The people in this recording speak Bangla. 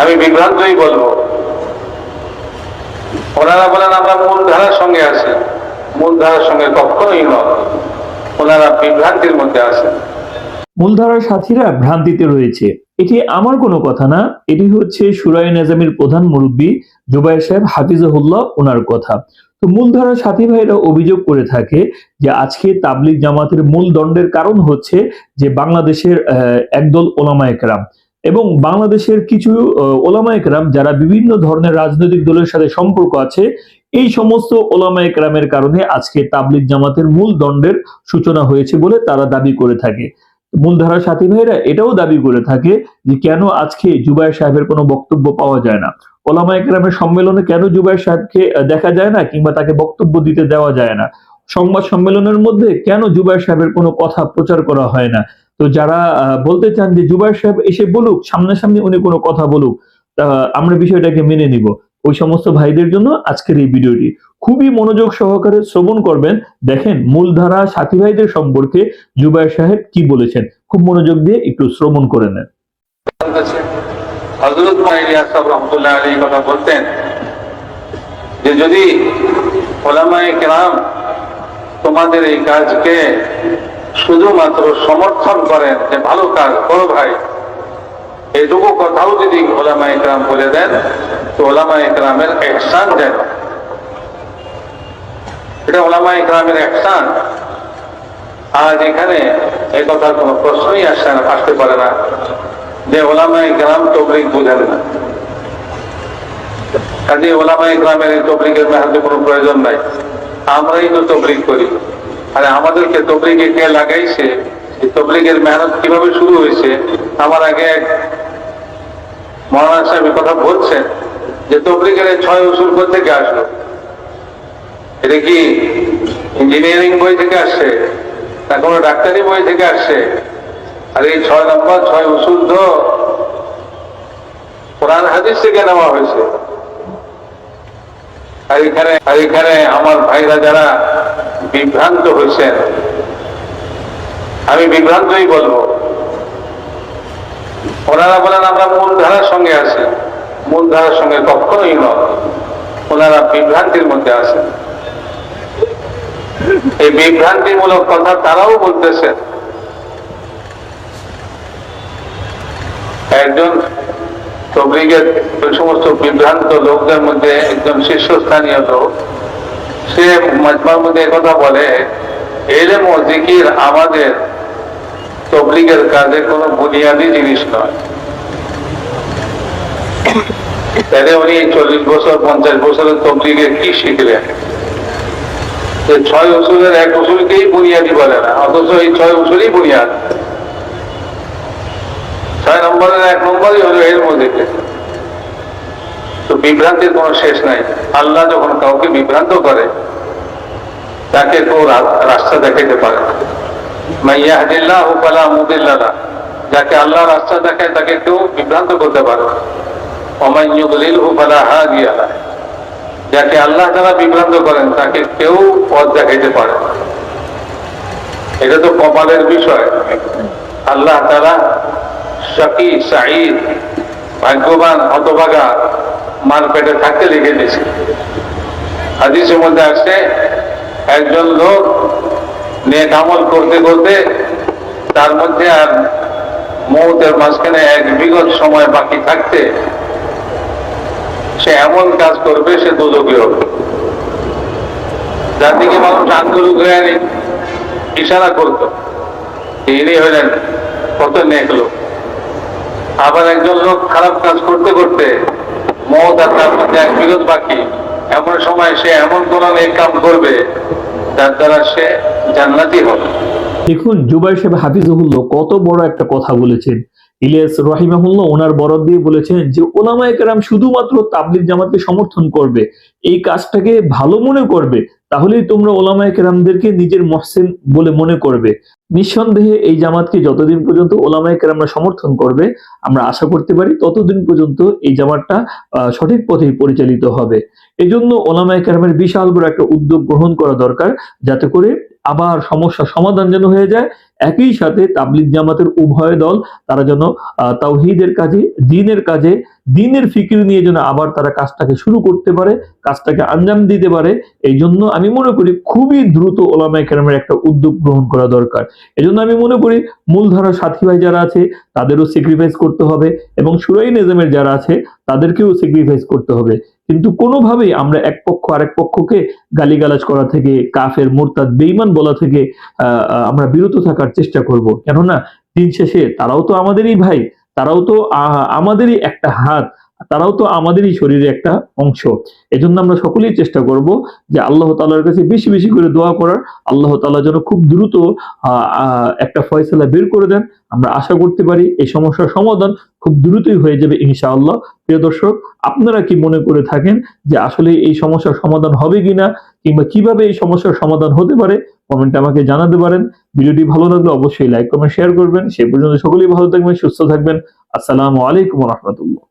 আমি বিভ্রান্তই বলব। ওনারা বলেন, আমরা মূল ধারার সঙ্গে আছি। মূল ধারার সঙ্গে কখনোই নয়। ওনারা বিভ্রান্তির মধ্যে আছেন। মূলধারার সাথীরা ভ্রান্তিতে রয়েছে। এটি আমার কোনো কথা না। এটি হচ্ছে সুরাই নেজামের প্রধান মুরব্বী জুবাইর সাহেব হাফিজহুল্লাহ ওনার কথা। তো মূলধারার সাথী ভাইরা অভিযোগ করে থাকে যে, আজকে তাবলিগ জামাতের মূল দণ্ডের কারণ হচ্ছে যে বাংলাদেশের একদল ওলামা একরাম। এবং বাংলাদেশের কিছু আহ, ওলামা একরাম যারা বিভিন্ন ধরনের রাজনৈতিক দলের সাথে সম্পর্ক আছে এই সমস্ত ওলামা একরামের কারণে আজকে তাবলিগ জামাতের মূল দণ্ডের সূচনা হয়েছে বলে তারা দাবি করে থাকে। মূলধারার সাথী ভাইরা এটাও দাবি করে থাকে যে কেন আজকে জুবাইর সাহেবের কোনো বক্তব্য পাওয়া যায় না। ওলামা একরামের সম্মেলনে কেন জুবাইর সাহেবকে দেখা যায় না কিংবা তাকে বক্তব্য দিতে দেওয়া যায় না? সংবাদ সম্মেলনের মধ্যে কেন জুবাইর সাহেবের কোনো কথা প্রচার করা হয় না? তো যারা বলতে চান যে জুবাইর সাহেব এসে বলুক, সামনাসামনি উনি কোনো কথা বলুক আমরা বিষয়টাকে মেনে নিব। ওই সমস্ত ভাইদের জন্য আজকের এই ভিডিওটি। খুবই মনোযোগ সহকারে শ্রবণ করবেন। দেখেন, মূলধারা সাথী ভাইদের সম্পর্কে জুবাইর সাহেব কি বলেছেন। খুব মনোযোগ দিয়ে একটু শ্রবণ করে নেন। কথা বলতেন যে, যদি কেরাম তোমাদের এই কাজকে শুধুমাত্র সমর্থন করেন যে ভালো কাজ করো ভাই। এইটুকু কথাও যদি ওলামা একরাম বলে দেন, তো ওলামা একরামের একসান যেন। এটা ওলামা একরামের একসান আজ এখানে এই কথার কোনো প্রশ্নই আসছে না, আসতে পারে না। যে ওলামাই গ্রাম তবলিক বুঝেন না। কাজে ওলামাই গ্রামের এই তবলিকের মেহাদের কোনো প্রয়োজন নাই। আমরাই তো তবলিক করি। আরে আমাদেরকে তবলিকে কে লাগাইছে? তবলিগের মেহনত কীভাবে শুরু হয়েছে? আমার আগে এক মহারাজ সাহেব কথা বলছেন যে তবলিগের ছয় উসুল থেকে আসলো? এটা কি ইঞ্জিনিয়ারিং বই থেকে আসছে? না কোনো ডাক্তারি বই থেকে আসছে? আর এই ছয় নম্বর, ছয় তো কোরআন হাদিস থেকে নেওয়া হয়েছে। আর এখানে আর এখানে আমার ভাইরা যারা বিভ্রান্ত হয়েছেন। আমি বিভ্রান্তই বলব। ওনারা বলেন, আমরা মূল ধারার সঙ্গে আছি। মূল ধারার সঙ্গে কখনোই নয়। ওনারা বিভ্রান্তির মধ্যে আছেন। এই বিভ্রান্তিমূলক কথা তারাও বলতেছেন। একজন তবলিগের সমস্ত বিভ্রান্ত লোকদের মধ্যে একজন শীর্ষস্থানীয় লোক সে মাজমার মধ্যে কথা বলে, এলেম ও আমাদের তবলিগের কাজে কোনো বুনিয়াদী জিনিস নয়। তাহলে উনি চল্লিশ বছর, পঞ্চাশ বছরের তবলিগে কি শিখলেন? ছয় উসুলের এক উসুলকেই বুনিয়াদি বলে না, অথচ এই ছয় উসুলই বুনিয়াদ। ছয় নম্বরের এক নম্বরই হলো এর মধ্যে তো বিভ্রান্তির কোনো শেষ নাই। আল্লাহ যখন কাউকে বিভ্রান্ত করে, তাকে কেউ রাস্তা দেখাইতে পারে না। মাইয়া মুদিল্লাহ যাকে আল্লাহ রাস্তা দেখায়, তাকে কেউ বিভ্রান্ত করতে পারে না। অমাইয়ুদলিল হু পালা হা গিয়ালা যাকে আল্লাহ তারা বিভ্রান্ত করেন, তাকে কেউ পথ দেখাইতে পারে এটা তো কপালের বিষয়। আল্লাহ তারা শাকি সাঈদ, ভাগ্যবান, হতভাগা মার পেটে থাকতে লিখে দিয়েছে। হাদিসের মধ্যে আসছে, একজন লোক নেক আমল করতে করতে তার মধ্যে আর মৌতের মাঝখানে এক বিগত সময় বাকি থাকতে সে এমন কাজ করবে, সে দুদকী হবে যার দিকে মানুষ আন্দোলন হয়ে ইশারা করত। ইনি হলেন কত নেক লোক। আবার একজন লোক খারাপ কাজ করতে করতে মত আর তার মধ্যে এক বিরোধ বাকি। এমন সময় সে এমন কোন নেক কাম করবে, যার দ্বারা সে জান্নাতি হবে। দেখুন জুবাই সাহেব হাফিজুল্লো কত বড় একটা কথা বলেছেন। ইলিয়াস রহিমাহুল্লাহ ওনার বরাদ দিয়ে বলেছেন যে ওলামা একরাম শুধুমাত্র তাবলিগ জামাতকে সমর্থন করবে, এই কাজটাকে ভালো মনে করবে। তাহলেই তোমরা ওলামায় কেরামদেরকে নিজের মহসেন বলে মনে করবে। নিঃসন্দেহে এই জামাতকে যতদিন পর্যন্ত ওলামায় কেরামরা সমর্থন করবে, আমরা আশা করতে পারি ততদিন পর্যন্ত এই জামাতটা সঠিক পথে পরিচালিত হবে। এজন্য ওলামায় কেরামের বিশাল বড় একটা উদ্যোগ গ্রহণ করা দরকার, যাতে করে আবার সমস্যা সমাধান যেন হয়ে যায় একই সাথে তাবলিগ জামাতের উভয় দল তারা যেন তাওহীদের কাজে দিনের কাজে দিনের ফিকির নিয়ে যেন আবার তারা কাজটাকে শুরু করতে পারে, কাজটাকে আঞ্জাম দিতে পারে এই জন্য আমি মনে করি খুবই দ্রুত ওলামাই কেরামের একটা উদ্যোগ গ্রহণ করা দরকার। এই জন্য আমি মনে করি মূলধারার সাথী ভাই যারা আছে, তাদেরও স্যাক্রিফাইস করতে হবে এবং সুরাই নিজামের যারা আছে, তাদেরকেও স্যাক্রিফাইস করতে হবে। কিন্তু কোনোভাবেই আমরা এক পক্ষ আরেক পক্ষকে গালিগালাজ করা থেকে, কাফের, মোরতাদ বেইমান বলা থেকে আমরা বিরত থাকার চেষ্টা করব। কেননা দিন শেষে তারাও তো আমাদেরই ভাই, তারাও তো আমাদেরই একটা হাত, তারাও তো আমাদেরই শরীরে একটা অংশ। এজন্য আমরা সকলেই চেষ্টা করব যে আল্লাহ তাআলার কাছে বেশি বেশি করে দোয়া করার। আল্লাহ তাআলা যেন খুব দ্রুত একটা ফয়সালা বের করে দেন। আমরা আশা করতে পারি এই সমস্যার সমাধান খুব দ্রুতই হয়ে যাবে ইনশাআল্লাহ। প্রিয় দর্শক, আপনারা কি মনে করে থাকেন যে আসলে এই সমস্যার সমাধান হবে কিনা? কিংবা কীভাবে এই সমস্যার সমাধান হতে পারে? কমেন্টে আমাকে জানাতে পারেন। ভিডিওটি ভালো লাগলে অবশ্যই লাইক কমেন্ট শেয়ার করবেন। সেই পর্যন্ত সকলেই ভালো থাকবেন, সুস্থ থাকবেন। আসসালামু আলাইকুম রহমতুল্লাহ।